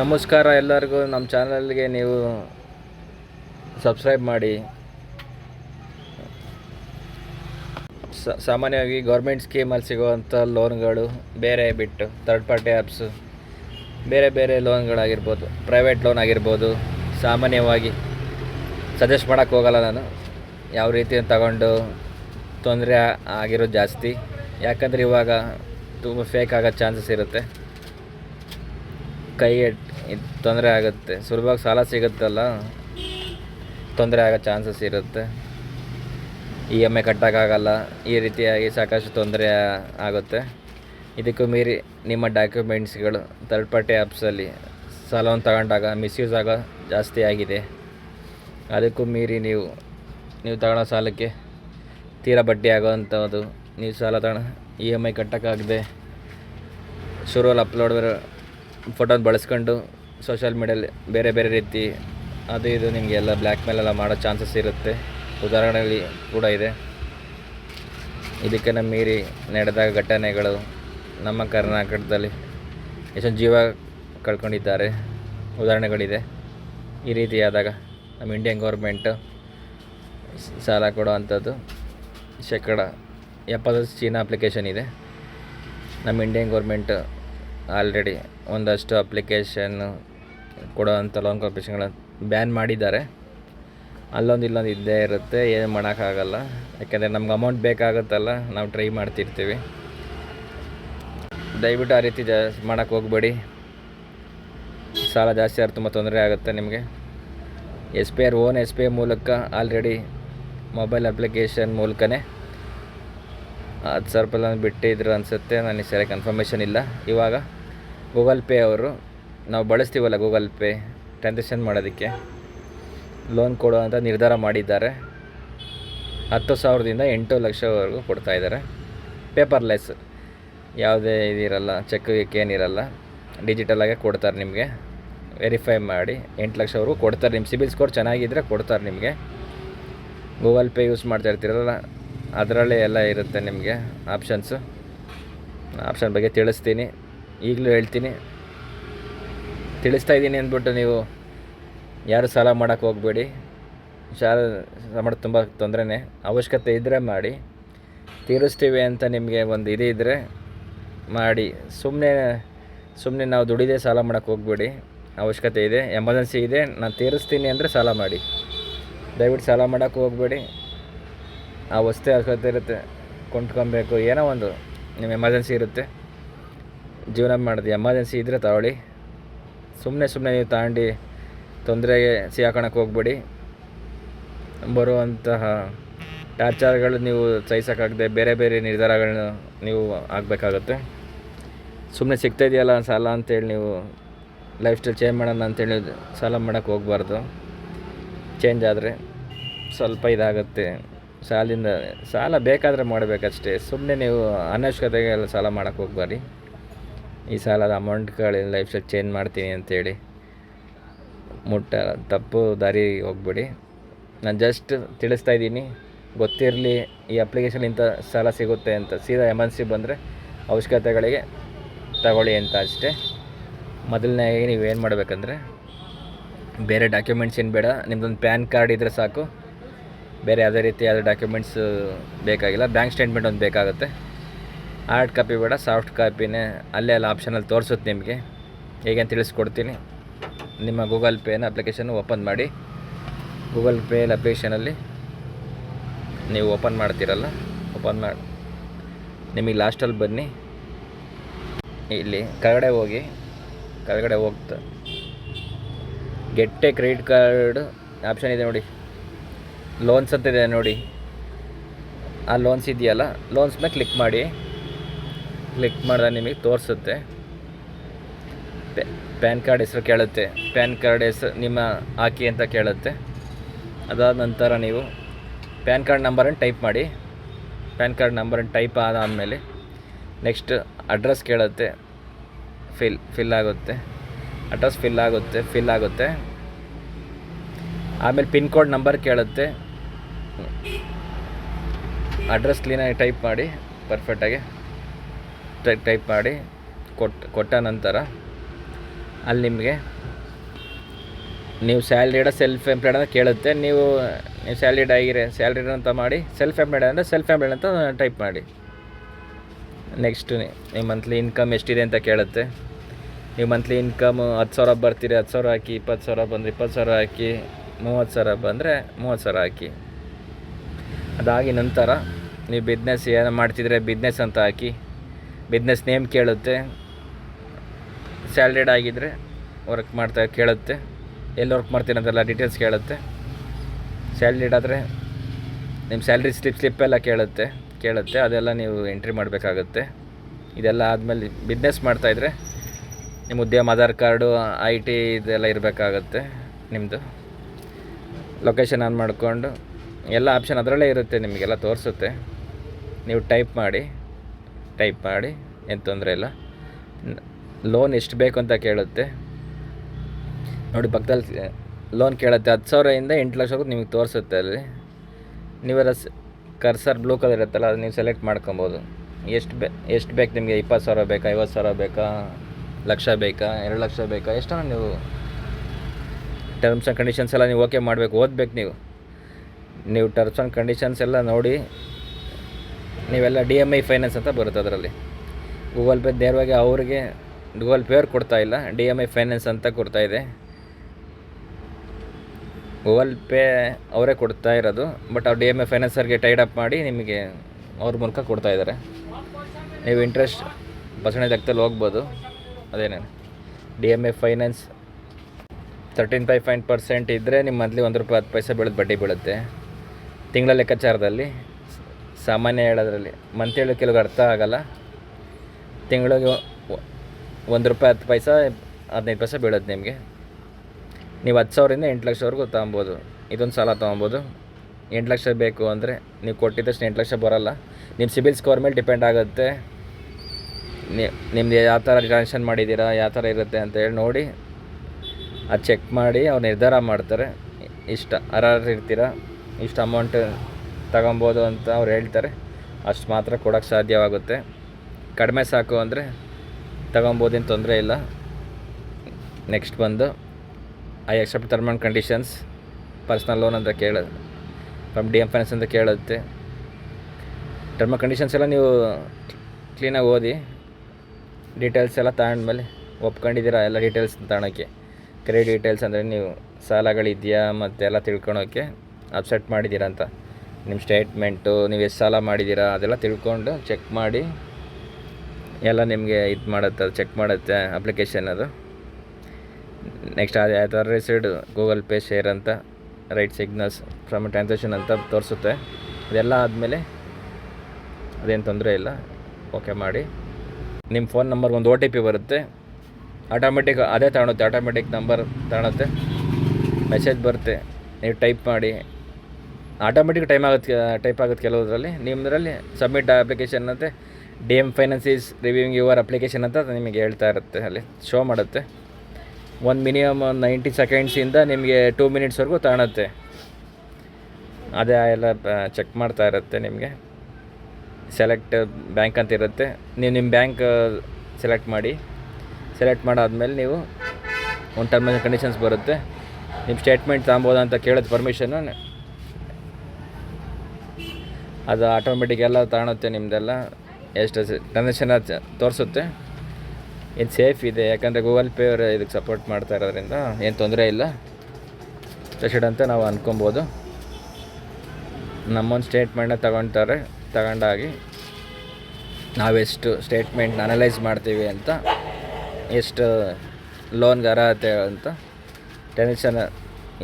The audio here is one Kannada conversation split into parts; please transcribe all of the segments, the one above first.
ನಮಸ್ಕಾರ ಎಲ್ಲರಿಗೂ. ನಮ್ಮ ಚಾನಲ್ಗೆ ನೀವು ಸಬ್ಸ್ಕ್ರೈಬ್ ಮಾಡಿ. ಸಾಮಾನ್ಯವಾಗಿ ಗೌರ್ಮೆಂಟ್ ಸ್ಕೀಮಲ್ಲಿ ಸಿಗುವಂಥ ಲೋನ್ಗಳು ಬೇರೆ ಬಿಟ್ಟು ಥರ್ಡ್ ಪಾರ್ಟಿ ಆ್ಯಪ್ಸು ಬೇರೆ ಬೇರೆ ಲೋನ್ಗಳಾಗಿರ್ಬೋದು ಪ್ರೈವೇಟ್ ಲೋನ್ ಆಗಿರ್ಬೋದು, ಸಾಮಾನ್ಯವಾಗಿ ಸಜೆಸ್ಟ್ ಮಾಡೋಕ್ಕೆ ಹೋಗಲ್ಲ ನಾನು. ಯಾವ ರೀತಿ ತಗೊಂಡು ತೊಂದರೆ ಆಗಿರೋದು ಜಾಸ್ತಿ. ಯಾಕಂದರೆ ಇವಾಗ ತುಂಬ ಫೇಕ್ ಆಗೋ ಚಾನ್ಸಸ್ ಇರುತ್ತೆ. ಕೈ ತೊಂದರೆ ಆಗುತ್ತೆ. ಸುಲಭವಾಗಿ ಸಾಲ ಸಿಗುತ್ತಲ್ಲ? ತೊಂದರೆ ಆಗೋ ಚಾನ್ಸಸ್ ಇರುತ್ತೆ. ಇ ಎಂ ಐ ಕಟ್ಟೋಕ್ಕಾಗಲ್ಲ ಈ ರೀತಿಯಾಗಿ ಸಾಕಷ್ಟು ತೊಂದರೆ ಆಗುತ್ತೆ. ಇದಕ್ಕೂ ಮೀರಿ ನಿಮ್ಮ ಡಾಕ್ಯುಮೆಂಟ್ಸ್ಗಳು ಥರ್ಡ್ ಪಾರ್ಟಿ ಆ್ಯಪ್ಸಲ್ಲಿ ಸಾಲವನ್ನು ತಗೊಂಡಾಗ ಮಿಸ್ಯೂಸ್ ಆಗೋ ಜಾಸ್ತಿ ಆಗಿದೆ. ಅದಕ್ಕೂ ಮೀರಿ ನೀವು ನೀವು ತಗೊಳ್ಳೋ ಸಾಲಕ್ಕೆ ತೀರಾ ಬಡ್ಡಿ ಆಗೋವಂಥದ್ದು. ನೀವು ಸಾಲ ತಗೊಂಡು ಇ ಎಂ ಐ ಕಟ್ಟೋಕ್ಕಾಗದೆ ಶುರುವಲ್ಲಿ ಅಪ್ಲೋಡ್ ಫೋಟೋನ ಬಳಸ್ಕೊಂಡು ಸೋಷಿಯಲ್ ಮೀಡಿಯಲ್ಲಿ ಬೇರೆ ಬೇರೆ ರೀತಿ ಅದು ಇದು ನಿಮಗೆ ಎಲ್ಲ ಬ್ಲ್ಯಾಕ್ ಮೇಲೆಲ್ಲ ಮಾಡೋ ಚಾನ್ಸಸ್ ಇರುತ್ತೆ. ಉದಾಹರಣೆಯಲ್ಲಿ ಕೂಡ ಇದೆ. ಇದಕ್ಕೆಲ್ಲ ಮೀರಿ ನಡೆದ ಘಟನೆಗಳು ನಮ್ಮ ಕರ್ನಾಟಕದಲ್ಲಿ ಎಷ್ಟೊಂದು ಜೀವ ಕಳ್ಕೊಂಡಿದ್ದಾರೆ. ಉದಾಹರಣೆಗಳಿದೆ. ಈ ರೀತಿಯಾದಾಗ ನಮ್ಮ ಇಂಡಿಯನ್ ಗೌರ್ಮೆಂಟು ಸಾಲ ಕೊಡುವಂಥದ್ದು ಶೇಕಡ ಎಪ್ಪತ್ತು ಚೀನಾ ಅಪ್ಲಿಕೇಶನ್ ಇದೆ. ನಮ್ಮ ಇಂಡಿಯನ್ ಗೌರ್ಮೆಂಟ್ ಆಲ್ರೆಡಿ ಒಂದಷ್ಟು ಅಪ್ಲಿಕೇಶನ್ ಕೊಡೋವಂಥ ಲೋನ್ ಕಾರ್ಪೊರೇಷನ್ಗಳನ್ನು ಬ್ಯಾನ್ ಮಾಡಿದ್ದಾರೆ. ಅಲ್ಲೊಂದು ಇಲ್ಲೊಂದು ಇದ್ದೇ ಇರುತ್ತೆ, ಏನು ಮಾಡೋಕ್ಕಾಗಲ್ಲ. ಯಾಕೆಂದರೆ ನಮ್ಗೆ ಅಮೌಂಟ್ ಬೇಕಾಗುತ್ತಲ್ಲ, ನಾವು ಟ್ರೈ ಮಾಡ್ತಿರ್ತೀವಿ. ದಯವಿಟ್ಟು ಆ ರೀತಿ ಜಾಸ್ತಿ ಮಾಡೋಕ್ಕೆ ಹೋಗಬೇಡಿ. ಸಾಲ ಜಾಸ್ತಿ ಆದ್ರೆ ತುಂಬ ತೊಂದರೆ ಆಗುತ್ತೆ ನಿಮಗೆ. S P R own S P I ಮೂಲಕ ಆಲ್ರೆಡಿ ಮೊಬೈಲ್ ಅಪ್ಲಿಕೇಶನ್ ಮೂಲಕನೇ. ಹತ್ತು ಸಾವಿರ ರೂಪಾಯಿ ಬಿಟ್ಟಿದ್ರು ಅನಿಸುತ್ತೆ, ನನಗೆ ಸರಿಯಾಗಿ ಕನ್ಫರ್ಮೇಷನ್ ಇಲ್ಲ. ಇವಾಗ ಗೂಗಲ್ ಪೇ ಅವರು, ನಾವು ಬಳಸ್ತೀವಲ್ಲ ಗೂಗಲ್ ಪೇ ಟ್ರಾನ್ಸಾಕ್ಷನ್ ಮಾಡೋದಕ್ಕೆ. ಲೋನ್ ಕೊಡೋ ಅಂತ ನಿರ್ಧಾರ ಮಾಡಿದ್ದಾರೆ. ಹತ್ತು ಸಾವಿರದಿಂದ ಎಂಟು ಲಕ್ಷವರೆಗೂ ಕೊಡ್ತಾ ಇದ್ದಾರೆ. ಪೇಪರ್ಲೆಸ್ ಯಾವುದೇ ಇದಿರಲ್ಲ ಚೆಕ್ ಏನಿರಲ್ಲ ಡಿಜಿಟಲಾಗೆ ಕೊಡ್ತಾರೆ ನಿಮಗೆ. ವೆರಿಫೈ ಮಾಡಿ, ಎಂಟು ಲಕ್ಷವರೆಗೂ ಕೊಡ್ತಾರೆ. ನಿಮ್ಮ ಸಿಬಿಲ್ ಸ್ಕೋರ್ ಚೆನ್ನಾಗಿದ್ದರೆ ಕೊಡ್ತಾರೆ ನಿಮಗೆ. ಗೂಗಲ್ ಪೇ ಯೂಸ್ ಮಾಡ್ತಾ ಇರ್ತೀರಲ್ಲ, ಅದರಲ್ಲೇ ಎಲ್ಲ ಇರುತ್ತೆ ನಿಮಗೆ ಆಪ್ಷನ್ಸು ಆಪ್ಷನ್ ಬಗ್ಗೆ ತಿಳಿಸ್ತೀನಿ. ಈಗಲೂ ಹೇಳ್ತೀನಿ. ತಿಳಿಸ್ತಾ ಇದ್ದೀನಿ ಅಂದ್ಬಿಟ್ಟು ನೀವು ಯಾರು ಸಾಲ ಮಾಡೋಕ್ಕೆ ಹೋಗಬೇಡಿ. ಸಾಲ ಮಾಡೋದು ತುಂಬ ತೊಂದರೆನೇ. ಅವಶ್ಯಕತೆ ಇದ್ದರೆ ಮಾಡಿ. ತೀರಿಸ್ತೀವಿ ಅಂತ ನಿಮಗೆ ಒಂದು ಇದು ಇದ್ದರೆ ಮಾಡಿ. ಸುಮ್ಮನೆ ಸುಮ್ಮನೆ ನಾವು ದುಡಿದೇ ಸಾಲ ಮಾಡೋಕ್ಕೆ ಹೋಗಬೇಡಿ. ಅವಶ್ಯಕತೆ ಇದೆ, ಎಮರ್ಜೆನ್ಸಿ ಇದೆ, ನಾನು ತೀರಿಸ್ತೀನಿ ಅಂದರೆ ಸಾಲ ಮಾಡಿ. ದಯವಿಟ್ಟು ಸಾಲ ಮಾಡೋಕ್ಕೆ ಹೋಗಬೇಡಿ. ಆ ವಸ್ತು ಅವಶ್ಯಕತೆ ಇರುತ್ತೆ, ಕೊಂಡ್ಕೊಬೇಕು, ಏನೋ ಒಂದು ನಿಮ್ಮ ಎಮರ್ಜೆನ್ಸಿ ಇರುತ್ತೆ. ಜೀವನ ಮಾಡಿದೆ. ಎಮರ್ಜೆನ್ಸಿ ಇದ್ದರೆ ತಗೊಳ್ಳಿ. ಸುಮ್ಮನೆ ಸುಮ್ಮನೆ ನೀವು ತಗೊಂಡು, ತೊಂದರೆಗೆ ಸಿಹಾಕೋಣಕ್ಕೆ ಹೋಗ್ಬೇಡಿ. ಬರುವಂತಹ ಟಾರ್ಚರ್ಗಳು ನೀವು ಸಹಿಸೋಕ್ಕಾಗದೆ ಬೇರೆ ಬೇರೆ ನಿರ್ಧಾರಗಳನ್ನ ನೀವು ಆಗಬೇಕಾಗುತ್ತೆ. ಸುಮ್ಮನೆ ಸಿಗ್ತಾಯಿದೆಯಲ್ಲ ಸಾಲ ಅಂತೇಳಿ ನೀವು ಲೈಫ್ ಸ್ಟೈಲ್ ಚೇಂಜ್ ಮಾಡೋಣ ಅಂತೇಳಿ ಸಾಲ ಮಾಡೋಕ್ಕೆ ಹೋಗ್ಬಾರ್ದು. ಚೇಂಜ್ ಆದರೆ ಸ್ವಲ್ಪ ಇದಾಗುತ್ತೆ. ಸಾಲಿಂದ ಸಾಲ ಬೇಕಾದರೆ ಮಾಡಬೇಕಷ್ಟೇ. ಸುಮ್ಮನೆ ನೀವು ಅನವಶ್ಯಕತೆಗೆಲ್ಲ ಸಾಲ ಮಾಡೋಕ್ಕೆ ಹೋಗ್ಬಾರಿ ಈ ಸಾಲದ ಅಮೌಂಟ್ಗಳಿಂದ ಲೈಫ್ ಸ್ಟೈಲ್ ಚೇಂಜ್ ಮಾಡ್ತೀನಿ ಅಂತೇಳಿ. ಮುಟ್ಟ, ತಪ್ಪು ದಾರಿ ಹೋಗ್ಬೇಡಿ. ನಾನು ಜಸ್ಟ್ ತಿಳಿಸ್ತಾ ಇದ್ದೀನಿ, ಗೊತ್ತಿರಲಿ ಈ ಅಪ್ಲಿಕೇಶನ್ ಇಂಥ ಸಾಲ ಸಿಗುತ್ತೆ ಅಂತ. ಸೀದಾ ಎಮರ್ಜೆನ್ಸಿ ಬಂದರೆ ಅವಶ್ಯಕತೆಗಳಿಗೆ ತಗೊಳ್ಳಿ ಅಂತ ಅಷ್ಟೇ. ಮೊದಲನೇಗೆ ನೀವೇನು ಮಾಡಬೇಕಂದ್ರೆ, ಬೇರೆ ಡಾಕ್ಯುಮೆಂಟ್ಸ್ ಏನು ಬೇಡ. ನಿಮ್ಮದೊಂದು ಪ್ಯಾನ್ ಕಾರ್ಡ್ ಇದ್ದರೆ ಸಾಕು. ಬೇರೆ ಯಾವುದೇ ರೀತಿ ಯಾವುದೇ ಡಾಕ್ಯುಮೆಂಟ್ಸ್ ಬೇಕಾಗಿಲ್ಲ. ಬ್ಯಾಂಕ್ ಸ್ಟೇಟ್ಮೆಂಟ್ ಒಂದು ಬೇಕಾಗುತ್ತೆ. ಹಾರ್ಡ್ ಕಾಪಿ ಬೇಡ, ಸಾಫ್ಟ್ ಕಾಪಿನೇ ಅಲ್ಲೇ ಅಲ್ಲಿ ಆಪ್ಷನಲ್ಲಿ ತೋರಿಸುತ್ತೆ ನಿಮಗೆ. ಹೇಗೆ ಅಂತ ತಿಳಿಸ್ಕೊಡ್ತೀನಿ. ನಿಮ್ಮ ಗೂಗಲ್ ಪೇನ ಅಪ್ಲಿಕೇಶನ್ ಓಪನ್ ಮಾಡಿ. ಗೂಗಲ್ ಪೇ ಅಪ್ಲಿಕೇಶನಲ್ಲಿ ನೀವು ಓಪನ್ ಮಾಡ್ತೀರಲ್ಲ, ಓಪನ್ ಮಾಡಿ ನಿಮಗೆ ಲಾಸ್ಟಲ್ಲಿ ಬನ್ನಿ. ಇಲ್ಲಿ ಕೆಳಗಡೆ ಹೋಗಿ, ಕೆಳಗಡೆ ಹೋಗ್ತಾ ಗೆಟ್ಟೆ ಕ್ರೆಡಿಟ್ ಕಾರ್ಡ್ ಆಪ್ಷನ್ ಇದೆ ನೋಡಿ. ಲೋನ್ಸ್ ಅಂತ ಇದೆ ನೋಡಿ. ಆ ಲೋನ್ಸ್ ಇದೆಯಲ್ಲ, ಲೋನ್ಸ್ ಮೇಲೆ ಕ್ಲಿಕ್ ಮಾಡಿ. ಕ್ಲಿಕ್ ಮಾಡಿದಾಗ ನಿಮಗೆ ತೋರಿಸುತ್ತೆ. ಪ್ಯಾನ್ ಕಾರ್ಡ್ ಹೆಸರು ಕೇಳುತ್ತೆ. ಪ್ಯಾನ್ ಕಾರ್ಡ್ ಹೆಸರು ನಿಮ್ಮ ಹಾಕಿ ಅಂತ ಕೇಳುತ್ತೆ. ಅದಾದ ನಂತರ ನೀವು ಪ್ಯಾನ್ ಕಾರ್ಡ್ ನಂಬರನ್ನು ಟೈಪ್ ಮಾಡಿ. ಪ್ಯಾನ್ ಕಾರ್ಡ್ ನಂಬರನ್ನು ಟೈಪ್ ಆದಾದಮೇಲೆ ನೆಕ್ಸ್ಟ್ ಅಡ್ರೆಸ್ ಕೇಳುತ್ತೆ. ಫಿಲ್ ಫಿಲ್ ಆಗುತ್ತೆ. ಅಡ್ರೆಸ್ ಫಿಲ್ ಆಗುತ್ತೆ ಫಿಲ್ ಆಗುತ್ತೆ. ಆಮೇಲೆ ಪಿನ್ ಕೋಡ್ ನಂಬರ್ ಕೇಳುತ್ತೆ. ಅಡ್ರೆಸ್ ಕ್ಲೀನಾಗಿ ಟೈಪ್ ಮಾಡಿ, ಪರ್ಫೆಕ್ಟಾಗಿ. ಟೈಪ್ ಮಾಡಿ ಕೊಟ್ಟು ಕೊಟ್ಟ ನಂತರ ಅಲ್ಲಿ ನಿಮಗೆ ನೀವು ಸ್ಯಾಲ್ರಿಡ ಸೆಲ್ಫ್ ಎಂಪ್ಲಾಯ್ಡ್ ಅಂತ ಕೇಳುತ್ತೆ. ನೀವು ನೀವು ಸ್ಯಾಲ್ರಿಡ್ ಆಗಿರಿ ಸ್ಯಾಲ್ರಿಡ್ ಅಂತ ಮಾಡಿ ಸೆಲ್ಫ್ ಎಂಪ್ಲಾಯ್ಡ್ ಅಂದರೆ ಸೆಲ್ಫ್ ಎಂಪ್ಲಾಯ್ಡ್ ಅಂತ ಟೈಪ್ ಮಾಡಿ. ನೆಕ್ಸ್ಟ್ ನಿಮ್ಮ ಮಂತ್ಲಿ ಇನ್ಕಮ್ ಎಷ್ಟಿದೆ ಅಂತ ಕೇಳುತ್ತೆ. ನೀವು ಮಂತ್ಲಿ ಇನ್ಕಮ್ ಹತ್ತು ಸಾವಿರ ಬರ್ತೀರಿ ಹತ್ತು ಸಾವಿರ ಹಾಕಿ, ಇಪ್ಪತ್ತು ಸಾವಿರ ಬಂದರೆ ಇಪ್ಪತ್ತು ಸಾವಿರ ಹಾಕಿ, ಮೂವತ್ತು ಸಾವಿರ ಬಂದರೆ ಮೂವತ್ತು ಸಾವಿರ ಹಾಕಿ. ಅದಾಗಿ ನಂತರ ನೀವು ಬಿಸ್ನೆಸ್ ಏನೋ ಮಾಡ್ತಿದ್ರೆ ಬಿಸ್ನೆಸ್ ಅಂತ ಹಾಕಿ ಬಿಸ್ನೆಸ್ ನೇಮ್ ಕೇಳುತ್ತೆ. ಸ್ಯಾಲ್ರಿಡ್ ಆಗಿದ್ದರೆ ವರ್ಕ್ ಮಾಡ್ತಾ ಕೇಳುತ್ತೆ. ಎಲ್ಲಿ ವರ್ಕ್ ಮಾಡ್ತೀನಿ ಅಂತೆಲ್ಲ ಡೀಟೇಲ್ಸ್ ಕೇಳುತ್ತೆ. ಸ್ಯಾಲ್ರಿಡ್ ಆದರೆ ನಿಮ್ಮ ಸ್ಯಾಲ್ರಿ ಸ್ಲಿಪ್ ಸ್ಲಿಪ್ ಎಲ್ಲ ಕೇಳುತ್ತೆ ಕೇಳುತ್ತೆ. ಅದೆಲ್ಲ ನೀವು ಎಂಟ್ರಿ ಮಾಡಬೇಕಾಗುತ್ತೆ. ಇದೆಲ್ಲ ಆದಮೇಲೆ ಬಿಸ್ನೆಸ್ ಮಾಡ್ತಾಯಿದ್ರೆ ನಿಮ್ಮ ಉದ್ಯಮ ಆಧಾರ್ ಕಾರ್ಡು ಐ ಟಿ ಇದೆಲ್ಲ ಇರಬೇಕಾಗತ್ತೆ ನಿಮ್ಮದು ಲೊಕೇಶನ್ ಆನ್ ಮಾಡಿಕೊಂಡು ಎಲ್ಲ ಆಪ್ಷನ್ ಅದರಲ್ಲೇ ಇರುತ್ತೆ ನಿಮಗೆಲ್ಲ ತೋರಿಸುತ್ತೆ. ನೀವು ಟೈಪ್ ಮಾಡಿ. ಟೈಪ್ ಮಾಡಿ, ಏನು ತೊಂದರೆ ಇಲ್ಲ. ಲೋನ್ ಎಷ್ಟು ಬೇಕು ಅಂತ ಕೇಳುತ್ತೆ. ನೋಡಿ, ಪಕ್ಕದಲ್ಲಿ ಲೋನ್ ಕೇಳುತ್ತೆ. ಹತ್ತು ಸಾವಿರದಿಂದ ಎಂಟು ಲಕ್ಷವರೆಗೂ ನಿಮಗೆ ತೋರಿಸುತ್ತೆ ಅಲ್ಲಿ. ನೀವೆಲ್ಲ ಕರ್ಸರ್ ಬ್ಲೂ ಕಲರ್ ಇರುತ್ತಲ್ಲ, ಅದು ನೀವು ಸೆಲೆಕ್ಟ್ ಮಾಡ್ಕೊಬೋದು. ಎಷ್ಟು ಬೇ, ಎಷ್ಟು ಬೇಕು ನಿಮಗೆ? ಇಪ್ಪತ್ತು ಸಾವಿರ ಬೇಕಾ? ಐವತ್ತು ಸಾವಿರ ಬೇಕಾ? ಲಕ್ಷ ಬೇಕಾ? ಎರಡು ಲಕ್ಷ ಬೇಕಾ? ಎಷ್ಟೋ ನೀವು ಟರ್ಮ್ಸ್ ಆ್ಯಂಡ್ ಕಂಡೀಷನ್ಸ್ ಎಲ್ಲ ನೀವು ಓಕೆ ಮಾಡಬೇಕು. ಓದ್ಬೇಕು ನೀವು. ನೀವು ಟರ್ಮ್ಸ್ ಆ್ಯಂಡ್ ಕಂಡೀಷನ್ಸ್ ಎಲ್ಲ ನೋಡಿ ನೀವೆಲ್ಲ ಡಿ ಎಂ ಐ ಫೈನಾನ್ಸ್ ಅಂತ ಬರುತ್ತೆ ಅದರಲ್ಲಿ. ಗೂಗಲ್ ಪೇ ನೇರವಾಗಿ ಅವ್ರಿಗೆ ಗೂಗಲ್ ಪೇ ಅವ್ರು ಕೊಡ್ತಾ ಇಲ್ಲ, ಡಿ ಎಂ ಐ ಫೈನಾನ್ಸ್ ಅಂತ ಕೊಡ್ತಾ ಇದೆ. ಗೂಗಲ್ ಪೇ ಅವರೇ ಕೊಡ್ತಾ ಇರೋದು, ಬಟ್ ಅವ್ರು ಡಿ ಎಂ ಐ ಫೈನಾನ್ಸರ್ಗೆ ಟೈಡ್ ಅಪ್ ಮಾಡಿ ನಿಮಗೆ ಅವ್ರ ಮೂಲಕ ಕೊಡ್ತಾ ಇದ್ದಾರೆ. ನೀವು ಇಂಟ್ರೆಸ್ಟ್ ಬಸಣೆ ಆಗ್ತಲ್ಲಿ ಹೋಗ್ಬೋದು. ಅದೇನೇನು D M I finance thirteen five point percent ಇದ್ದರೆ ನಿಮ್ಮ ಮಂತ್ಲಿ ಒಂದು ರೂಪಾಯಿ ಹತ್ತು ಪೈಸೆ ಬೀಳುತ್ತೆ ಬಡ್ಡಿ ಬೀಳುತ್ತೆ. ತಿಂಗಳ ಲೆಕ್ಕಾಚಾರದಲ್ಲಿ ಸಾಮಾನ್ಯ ಹೇಳೋದ್ರಲ್ಲಿ ಮಂತ್ ಹೇಳೋ ಕೆಲವು ಅರ್ಥ ಆಗಲ್ಲ. ತಿಂಗಳಿಗೆ ಒಂದು ರೂಪಾಯಿ ಹತ್ತು ಪೈಸಾ, ಹದಿನೈದು ಪೈಸೆ ಬೀಳುತ್ತೆ ನಿಮಗೆ. ನೀವು ಹತ್ತು ಸಾವಿರದಿಂದ ಎಂಟು ಲಕ್ಷವರೆಗೂ ತೊಗೊಬೋದು. ಇದೊಂದು ಸಾಲ ತೊಗೊಬೋದು. ಎಂಟು ಲಕ್ಷ ಬೇಕು ಅಂದರೆ ನೀವು ಕೊಟ್ಟಿದ್ದಷ್ಟು ಎಂಟು ಲಕ್ಷ ಬರೋಲ್ಲ. ನಿಮ್ಮ ಸಿಬಿಲ್ ಸ್ಕೋರ್ ಮೇಲೆ ಡಿಪೆಂಡ್ ಆಗುತ್ತೆ. ನಿಮ್ದು ಯಾವ ಥರ ಟ್ರಾನ್ಸಾಕ್ಷನ್ ಮಾಡಿದ್ದೀರಾ, ಯಾವ ಥರ ಇರುತ್ತೆ ಅಂತ ಹೇಳಿ ನೋಡಿ. ಅದು ಚೆಕ್ ಮಾಡಿ ಅವ್ರು ನಿರ್ಧಾರ ಮಾಡ್ತಾರೆ. ಇಷ್ಟ. ಅರ್ಹರು ಇರ್ತೀರಾ, ಇಷ್ಟು ಅಮೌಂಟ್ ತಗೊಬೋದು ಅಂತ ಅವ್ರು ಹೇಳ್ತಾರೆ. ಅಷ್ಟು ಮಾತ್ರ ಕೊಡೋಕ್ಕೆ ಸಾಧ್ಯವಾಗುತ್ತೆ. ಕಡಿಮೆ ಸಾಕು ಅಂದರೆ ತಗೊಬೋದೇನು ತೊಂದರೆ ಇಲ್ಲ. ನೆಕ್ಸ್ಟ್ ಬಂದು I accept term and conditions personal loan ಅಂತ ಕೇಳೋದು ಫ್ರಮ್ ಡಿ ಎಂ ಫೈನಾನ್ಸ್ ಅಂತ ಕೇಳುತ್ತೆ. ಟರ್ಮ್ ಕಂಡೀಷನ್ಸ್ ಎಲ್ಲ ನೀವು ಕ್ಲೀನಾಗಿ ಓದಿ ಡೀಟೇಲ್ಸ್ ಎಲ್ಲ ತಗೊಂಡ್ಮೇಲೆ ಒಪ್ಕೊಂಡಿದ್ದೀರಾ? ಎಲ್ಲ ಡೀಟೇಲ್ಸ್ ತಗೊಳಕ್ಕೆ ಕ್ರೆಡಿಟ್ ಡೀಟೇಲ್ಸ್ ಅಂದರೆ ನೀವು ಸಾಲಗಳಿದೆಯಾ ಮತ್ತೆಲ್ಲ ತಿಳ್ಕೊಳೋಕ್ಕೆ ಅಪ್ಸೆಟ್ ಮಾಡಿದ್ದೀರಾ ಅಂತ. ನಿಮ್ಮ ಸ್ಟೇಟ್ಮೆಂಟು, ನೀವು ಎಷ್ಟು ಸಾಲ ಮಾಡಿದ್ದೀರಾ ಅದೆಲ್ಲ ತಿಳ್ಕೊಂಡು ಚೆಕ್ ಮಾಡಿ. ಎಲ್ಲ ನಿಮಗೆ ಇದು ಮಾಡುತ್ತೆ, ಅದು ಚೆಕ್ ಮಾಡುತ್ತೆ ಅಪ್ಲಿಕೇಶನ್ ಅದು. ನೆಕ್ಸ್ಟ್ ಅದು ಯಾವ ಥರ ಗೂಗಲ್ ಪೇ ಶೇರ್ ಅಂತ ರೈಟ್ ಸಿಗ್ನಲ್ಸ್ ಫ್ರಮ್ ಟ್ರಾನ್ಸಾಕ್ಷನ್ ಅಂತ ತೋರಿಸುತ್ತೆ. ಅದೆಲ್ಲ ಆದಮೇಲೆ ಅದೇನು ತೊಂದರೆ ಇಲ್ಲ ಓಕೆ ಮಾಡಿ. ನಿಮ್ಮ ಫೋನ್ ನಂಬರ್ಗೆ ಒಂದು ಒ ಟಿ ಪಿ ಬರುತ್ತೆ. ಆಟೋಮೆಟಿಕ್ ಅದೇ ತಗೊಳುತ್ತೆ ಆಟೋಮೆಟಿಕ್ ನಂಬರ್ ತಗೊಳುತ್ತೆ. ಮೆಸೇಜ್ ಬರುತ್ತೆ, ನೀವು ಟೈಪ್ ಮಾಡಿ. ಆಟೋಮೆಟಿಕ್ ಟೈಮ್ ಆಗುತ್ತೆ ಟೈಪ್ ಆಗುತ್ತೆ ಕೆಲವುದರಲ್ಲಿ. ನಿಮ್ಮದರಲ್ಲಿ ಸಬ್ಮಿಟ್ ಅಪ್ಲಿಕೇಶನ್ ಅಂತೆ D M finance is reviewing your application ಅಂತ ನಿಮಗೆ ಹೇಳ್ತಾ ಇರುತ್ತೆ ಅಲ್ಲಿ ಶೋ ಮಾಡುತ್ತೆ. ಒಂದು ಮಿನಿಮಮ್ ನೈಂಟಿ ಸೆಕೆಂಡ್ಸಿಂದ ನಿಮಗೆ ಟೂ ಮಿನಿಟ್ಸ್ವರೆಗೂ ತಗೊಳುತ್ತೆ ಅದೇ ಎಲ್ಲ ಚೆಕ್ ಮಾಡ್ತಾ ಇರುತ್ತೆ ನಿಮಗೆ. ಸೆಲೆಕ್ಟ್ ಬ್ಯಾಂಕ್ ಅಂತ ಇರುತ್ತೆ. ನೀವು ನಿಮ್ಮ ಬ್ಯಾಂಕ್ ಸೆಲೆಕ್ಟ್ ಮಾಡಿ. ಸೆಲೆಕ್ಟ್ ಮಾಡಾದ್ಮೇಲೆ ನೀವು ಒಂದು ಟರ್ಮ್ ಆ್ಯಂಡ್ ಕಂಡೀಷನ್ಸ್ ಬರುತ್ತೆ. ನಿಮ್ಮ ಸ್ಟೇಟ್ಮೆಂಟ್ ತಗೊಬೋದಾ ಅಂತ ಕೇಳೋದು ಪರ್ಮಿಷನ್ನು ಅದು ಆಟೋಮೆಟಿಕ್ ಎಲ್ಲ ತಗೊಳುತ್ತೆ ನಿಮ್ಮದೆಲ್ಲ ಎಷ್ಟು ಟ್ರಾನ್ಸಾಕ್ಷನ್ ತೋರಿಸುತ್ತೆ. ಇದು ಸೇಫ್ ಇದೆ, ಯಾಕಂದರೆ ಗೂಗಲ್ ಪೇ ಅವರು ಇದಕ್ಕೆ ಸಪೋರ್ಟ್ ಮಾಡ್ತಾ ಇರೋದ್ರಿಂದ ಏನು ತೊಂದರೆ ಇಲ್ಲ. ಟ್ರಸ್ಟೆಡ್ ಅಂತ ನಾವು ಅಂದ್ಕೊಬೋದು ನಮ್ಮೊಂದು ಸ್ಟೇಟ್ಮೆಂಟ್ನ ತಗೊತಾರೆ, ತಗೊಂಡಾಗಿ ನಾವೆಷ್ಟು ಸ್ಟೇಟ್ಮೆಂಟ್ನ ಅನಲೈಸ್ ಮಾಡ್ತೀವಿ ಅಂತ, ಎಷ್ಟು ಲೋನ್ಗೆ ಅರ್ಹತೆ ಅಂತ ಟೆನ್ಷನ್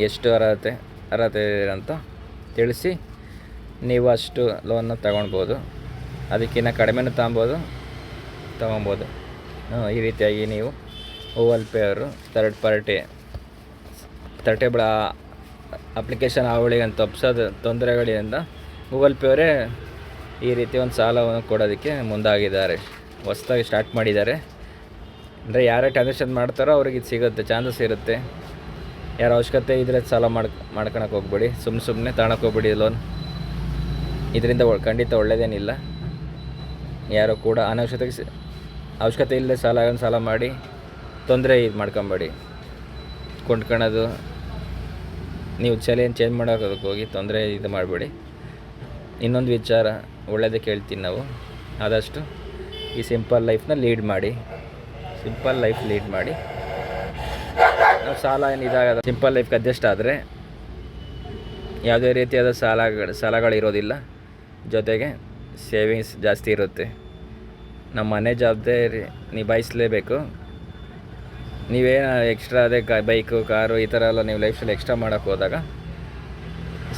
ಎಷ್ಟು ಅರ್ಹತೆ ಅರ್ಹತೆ ಅಂತ ತಿಳಿಸಿ ನೀವು ಅಷ್ಟು ಲೋನ್ನ ತಗೊಳ್ಬೋದು. ಅದಕ್ಕಿಂತ ಕಡಿಮೆನೂ ತಗೊಬೋದು ತಗೊಬೋದು ಈ ರೀತಿಯಾಗಿ ನೀವು ಗೂಗಲ್ ಪೇ ಅವರು ಥರ್ಡ್ ಪಾರ್ಟಿ ತರ್ಟೇಬಲ್ ಅಪ್ಲಿಕೇಶನ್ ಅವಳಿಗಂತ ತಪ್ಪಿಸೋದು ತೊಂದರೆಗಳಿಂದ ಗೂಗಲ್ ಪೇ ಅವರೇ ಈ ರೀತಿ ಒಂದು ಸಾಲವನ್ನು ಕೊಡೋದಕ್ಕೆ ಮುಂದಾಗಿದ್ದಾರೆ. ಹೊಸ್ದಾಗಿ ಸ್ಟಾರ್ಟ್ ಮಾಡಿದ್ದಾರೆ. ಅಂದರೆ ಯಾರೇ ಟ್ರಾನ್ಸಾಕ್ಷನ್ ಮಾಡ್ತಾರೋ ಅವ್ರಿಗೆ ಇದು ಸಿಗುತ್ತೆ ಚಾನ್ಸಸ್ ಇರುತ್ತೆ. ಯಾರ ಅವಶ್ಯಕತೆ ಇದ್ದರೆ ಸಾಲ ಮಾಡ್ ಮಾಡ್ಕೊಳಕ್ಕೆ ಹೋಗ್ಬೇಡಿ. ಸುಮ್ಮನೆ ಸುಮ್ಮನೆ ತಗೊಳಕ್ಕೆ ಹೋಗ್ಬೇಡಿ ಲೋನ್ ಇದರಿಂದ ಖಂಡಿತ ಒಳ್ಳೆಯದೇನಿಲ್ಲ ಯಾರು ಕೂಡ ಅನವಶ್ಯಕತೆ ಸ- ಅವಶ್ಯಕತೆ ಇಲ್ಲದೆ ಸಾಲ ಸಾಲ ಮಾಡಿ ತೊಂದರೆ ಇದು ಮಾಡ್ಕೊಂಬೇಡಿ. ಕೊಂಡ್ಕೊಳೋದು, ನೀವು ಚಲೇನು ಚೇಂಜ್ ಮಾಡೋದಕ್ಕೆ ಹೋಗಿ ತೊಂದರೆ ಇದು ಮಾಡಬೇಡಿ. ಇನ್ನೊಂದು ವಿಚಾರ ಒಳ್ಳೆಯದೇ ಕೇಳ್ತೀನಿ ನಾವು. ಆದಷ್ಟು ಈ ಸಿಂಪಲ್ ಲೈಫ್ನ ಲೀಡ್ ಮಾಡಿ. ಸಿಂಪಲ್ ಲೈಫ್ ಲೀಡ್ ಮಾಡಿ. ನಾವು ಸಾಲ ಏನು ಇದಾಗದ ಸಿಂಪಲ್ ಲೈಫ್ಗೆ ಅಡ್ಜಸ್ಟ್ ಆದರೆ ಯಾವುದೇ ರೀತಿಯಾದ ಸಾಲಗಳು ಸಾಲಗಳು ಇರೋದಿಲ್ಲ. ಜೊತೆಗೆ ಸೇವಿಂಗ್ಸ್ ಜಾಸ್ತಿ ಇರುತ್ತೆ. ನಮ್ಮ ಮನೆ ಜವಾಬ್ದಾರಿ ನಿಭಾಯಿಸಲೇಬೇಕು. ನೀವೇನು ಎಕ್ಸ್ಟ್ರಾ ಅದೇ ಬೈಕು ಕಾರು ಈ ಥರ ಎಲ್ಲ ನೀವು ಲೈಫಲ್ಲಿ ಎಕ್ಸ್ಟ್ರಾ ಮಾಡೋಕ್ಕೆ ಹೋದಾಗ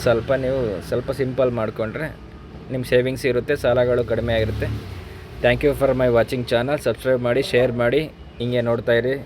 ಸ್ವಲ್ಪ ನೀವು ಸ್ವಲ್ಪ ಸಿಂಪಲ್ ಮಾಡಿಕೊಂಡ್ರೆ ನಿಮ್ಮ ಸೇವಿಂಗ್ಸ್ ಇರುತ್ತೆ, ಸಾಲಗಳು ಕಡಿಮೆ ಆಗಿರುತ್ತೆ. Thank you for my watching channel subscribe ಮಾಡಿ ಶೇರ್ ಮಾಡಿ, ಹಿಂಗೆ ನೋಡ್ತಾಯಿರಿ